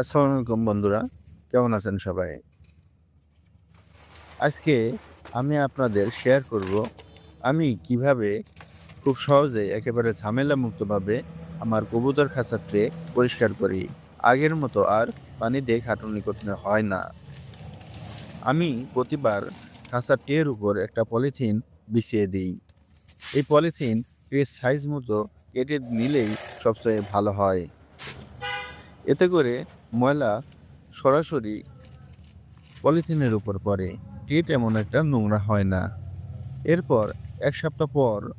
আসসালামু আলাইকুম বন্ধুরা, কেমন আছেন সবাই? আজকে আমি আপনাদের শেয়ার করব, আমি কীভাবে খুব সহজে একেবারে ঝামেলা মুক্তভাবে আমার কবুতর খাঁচার ট্রে পরিষ্কার করি। আগের মতো আর পানি দিয়ে খাটুনি করতে হয় না। আমি প্রতিবার খাঁচার ট্রের উপর একটা পলিথিন বিছিয়ে দিই। এই পলিথিন ট্রের সাইজ মতো কেটে নিলেই সবচেয়ে ভালো হয়। এতে করে ময়লা সরাসরি পলিথিনের উপর পড়ে। টিট এমন একটা নোংরা হয় না। এরপর এক সপ্তাহ পর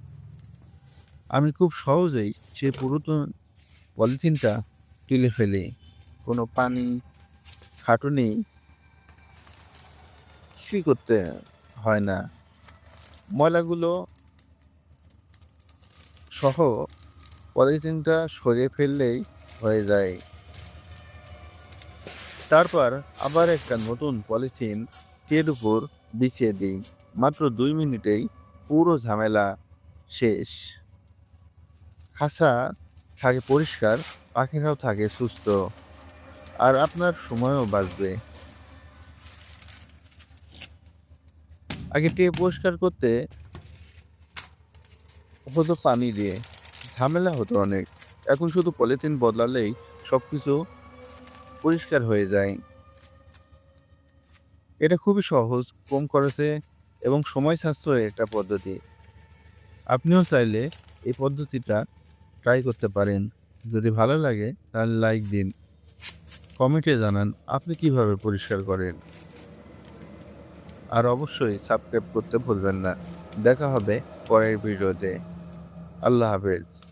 আমি খুব সহজেই সে পুরাতন পলিথিনটা তুলে ফেলি। কোনো পানি, খাটুনি কিছুই করতে হয় না। ময়লাগুলো সহ পলিথিনটা সরিয়ে ফেললেই হয়ে যায়। তারপর আবার একটা নতুন পলিথিন টের উপর বিছিয়ে দিই। মাত্র দুই মিনিটেই পুরো ঝামেলা শেষ। খাসা থাকে পরিষ্কার, পাখিরাও থাকে সুস্থ। আর আপনার সময়ও বাঁচবে। আগে টে পরিষ্কার করতে হতো পানি দিয়ে। ঝামেলা হতো অনেক। এখন শুধু পলিথিন বদলালেই সব কিছু পরিষ্কার হয়ে যায়। এটা খুবই সহজ, কম খরচে এবং সময় সাশ্রয়ের একটা পদ্ধতি। আপনিও চাইলে এই পদ্ধতিটা ট্রাই করতে পারেন। যদি ভালো লাগে তাহলে লাইক দিন। কমেন্টে জানান আপনি কীভাবে পরিষ্কার করেন। আর অবশ্যই সাবস্ক্রাইব করতে ভুলবেন না। দেখা হবে পরের ভিডিওতে আল্লাহ হাফেজ।